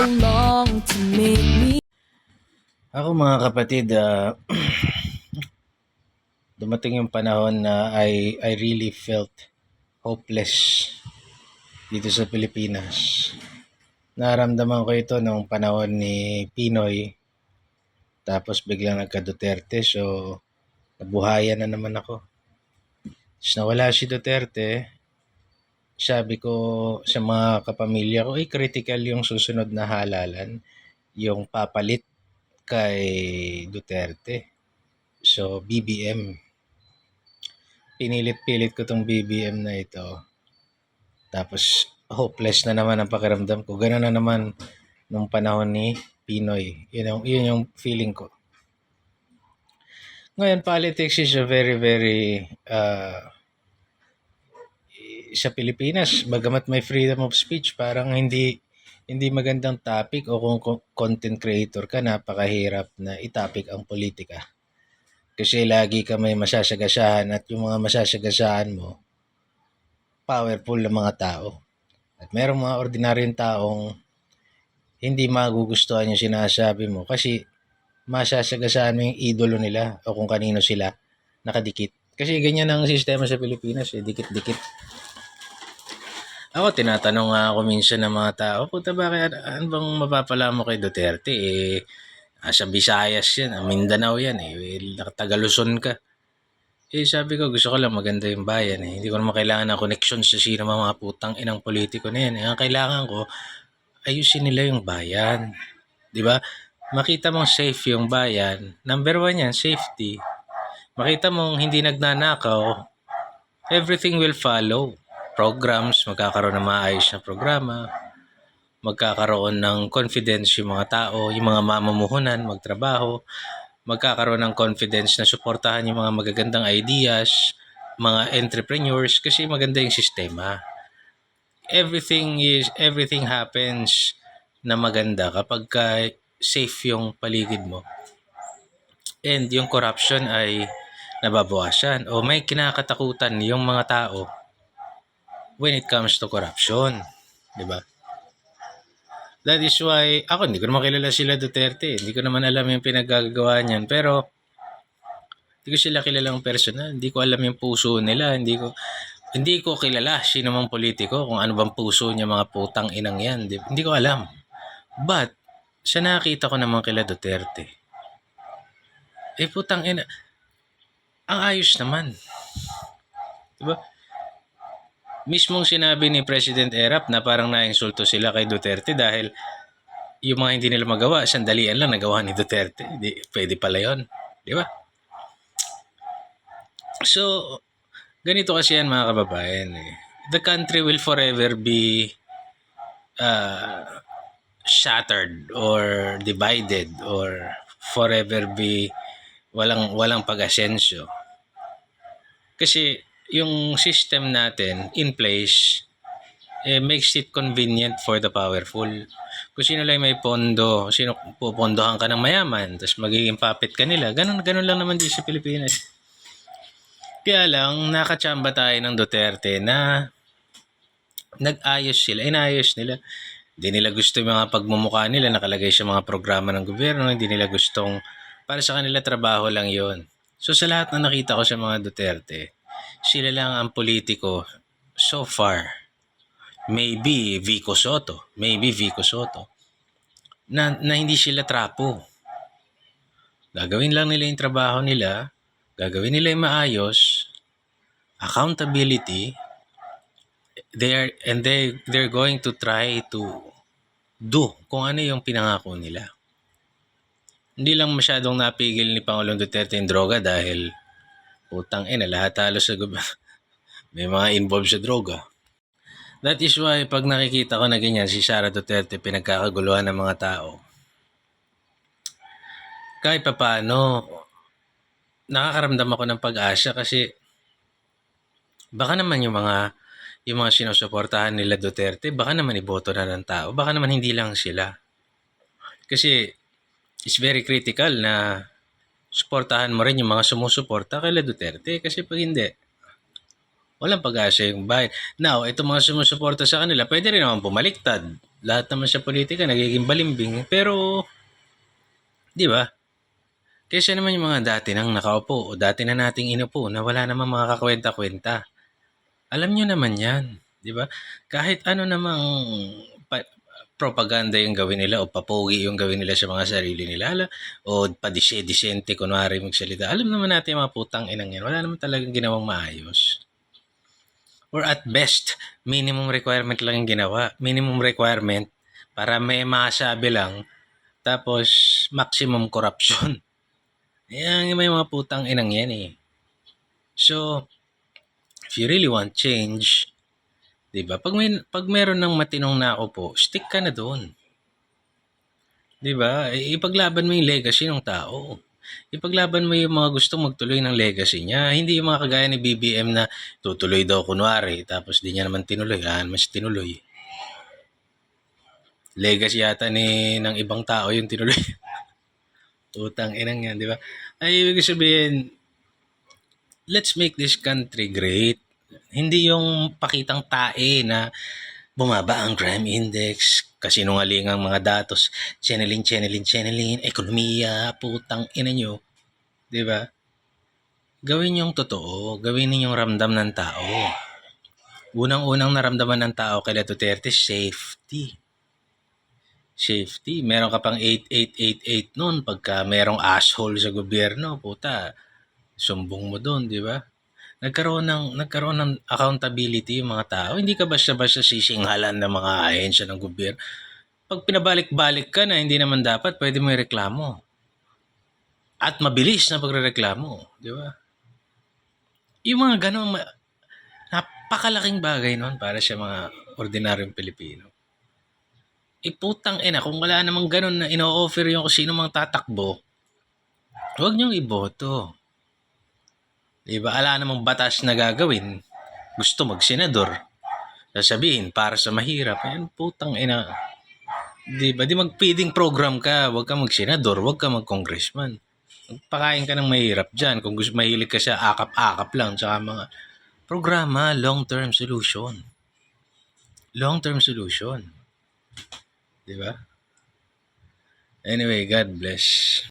so long to make me Ako mga kapatid, ah, dumating yung panahon na I, I really felt hopeless dito sa Pilipinas. Naramdaman ko ito nung panahon ni Pinoy, tapos biglang nagka Duterte, so nabuhayan na naman ako. Tapos nawala si Duterte, sabi ko sa mga kapamilya ko, eh critical yung susunod na halalan, yung papalit kay Duterte. So, BBM. Pinilit-pilit ko tong BBM na ito. Tapos, hopeless na naman ang pakiramdam ko. Ganun na naman nung panahon ni Pinoy. Yun yung, yun yung feeling ko. Ngayon, politics is a very, very, uh, sa Pilipinas, bagamat may freedom of speech, parang hindi hindi magandang topic o kung co- content creator ka, napakahirap na itopic ang politika. Kasi lagi ka may masasagasahan at yung mga masasagasahan mo, powerful na mga tao. At merong mga ordinaryong taong hindi magugustuhan yung sinasabi mo kasi masasagasahan mo yung idolo nila o kung kanino sila nakadikit. Kasi ganyan ang sistema sa Pilipinas, eh, dikit-dikit. Ako, tinatanong nga ako minsan ng mga tao, puta bakit, ano bang mapapala mo kay Duterte? Eh, nasa Visayas yan, ah, Mindanao yan eh, eh taga Luzon ka. Eh, sabi ko, gusto ko lang maganda yung bayan eh. Hindi ko naman kailangan ng connection sa sino mga putang inang politiko na yan. Eh, ang kailangan ko, ayusin nila yung bayan. Ba? Makita mong safe yung bayan. Number one yan, safety. Makita mong hindi nagnanakaw, everything will follow. Programs, magkakaroon ng maayos na programa, magkakaroon ng confidence yung mga tao, yung mga mamumuhunan, magtrabaho, magkakaroon ng confidence na suportahan yung mga magagandang ideas, mga entrepreneurs, kasi maganda yung sistema. Everything is, everything happens na maganda kapag ka safe yung paligid mo. And yung corruption ay nababawasan o may kinakatakutan yung mga tao when it comes to corruption. Di ba? That is why, ako hindi ko naman kilala sila Duterte. Hindi ko naman alam yung pinagagawa niyan. Pero, hindi ko sila kilalang personal. Hindi ko alam yung puso nila. Hindi ko, hindi ko kilala sino mang politiko kung ano bang puso niya mga putang inang yan. Di- Hindi ko alam. But, sa nakita ko naman kila Duterte, eh putang ina, ang ayos naman. Diba? Mismong sinabi ni President Erap na parang nainsulto sila kay Duterte dahil yung mga hindi nila magawa, sandalian lang nagawa ni Duterte. Di, pwede pala yun. Di ba? So, ganito kasi yan mga kababayan. Eh. The country will forever be uh, shattered or divided or forever be walang walang pag-asensyo. Kasi yung system natin in place eh, makes it convenient for the powerful. Kung sino lang may pondo, sino pupondohan ka ng mayaman, tapos magiging puppet ka nila, ganun, ganun lang naman din sa Pilipinas. Kaya lang, nakachamba tayo ng Duterte na nag-ayos sila, inayos nila. Hindi nila gusto yung mga pagmumukha nila nakalagay sa mga programa ng gobyerno, hindi nila gustong, para sa kanila trabaho lang yon. So sa lahat na nakita ko sa mga Duterte, sila lang ang politiko so far. Maybe Vico Soto, maybe Vico Soto, na, na hindi sila trapo. Gagawin lang nila yung trabaho nila, gagawin nila yung maayos, accountability, they are, and they, they're going to try to do kung ano yung pinangako nila. Hindi lang masyadong napigil ni Pangulong Duterte yung droga dahil utang ina, lahat halos sa. May mga involved sa droga. That is why pag nakikita ko na ganyan si Sara Duterte pinagkakaguluhan ng mga tao, kahit pa paano, nakakaramdam ako ng pag-asa kasi baka naman yung mga yung mga sinusuportahan nila Duterte, baka naman iboto na ng tao, baka naman hindi lang sila. Kasi it's very critical na suportahan mo rin yung mga sumusuporta kay Duterte kasi pag hindi, walang pag-asa yung bayan. Now, itong mga sumusuporta sa kanila, pwede rin naman pumaliktad. Lahat naman sa politika nagiging balimbing. Pero, di ba? Kaysa naman yung mga dati nang nakaupo o dati na nating inupo na wala namang mga kakwenta-kwenta. Alam nyo naman yan. Di ba? Kahit ano namang propaganda yung gawin nila o papogi yung gawin nila sa mga sarili nila ala, o padisye-disyente kunwari magsalita. Alam naman natin mga putang inang yan. Wala naman talagang ginawang maayos. Or at best, minimum requirement lang yung ginawa. Minimum requirement para may masabi lang tapos maximum corruption. Yan may mga putang inang yan eh. So, if you really want change, 'di ba? Pag may pag meron ng matinong naupo, stick ka na doon. 'Di ba? Ipaglaban mo yung legacy ng tao. Ipaglaban mo yung mga gustong magtuloy ng legacy niya. Hindi yung mga kagaya ni BBM na tutuloy daw kunwari, tapos di niya naman tinuloy. Ah, mas tinuloy. Legacy yata ni ng ibang tao yung tinuloy. Utang inang yan, di ba? Ay, ibig sabihin, let's make this country great. Hindi yung pakitang tae na bumaba ang crime index, kasinungaling ang mga datos, channeling, channeling, channeling, ekonomiya, putang ina nyo. Ba? Gawin yung totoo. Gawin ninyong ramdam ng tao. Unang-unang naramdaman ng tao kay Duterte, safety. Safety. Meron ka pang 8888 noon pagka merong asshole sa gobyerno, puta, sumbong mo doon, di ba? Nagkaroon ng nagkaroon ng accountability yung mga tao. Hindi ka basta-basta sisinghalan ng mga ahensya ng gobyerno. Pag pinabalik-balik ka na hindi naman dapat, pwede mo ireklamo. At mabilis na pagrereklamo, di ba? Yung mga ganong napakalaking bagay noon para sa mga ordinaryong Pilipino. Iputang ina, kung wala namang ganon na ino-offer yung sino mang tatakbo, huwag niyong iboto. Diba? Ala namang batas na gagawin. Gusto magsenador. Sasabihin, para sa mahirap. Ayan, putang ina. Diba? Di mag-feeding program ka. Huwag ka magsenador. Huwag ka mag-congressman. Pakain ka ng mahirap dyan. Kung gusto mahilig ka sa akap-akap lang. Tsaka mga programa, long-term solution. Long-term solution. Diba? Anyway, God bless.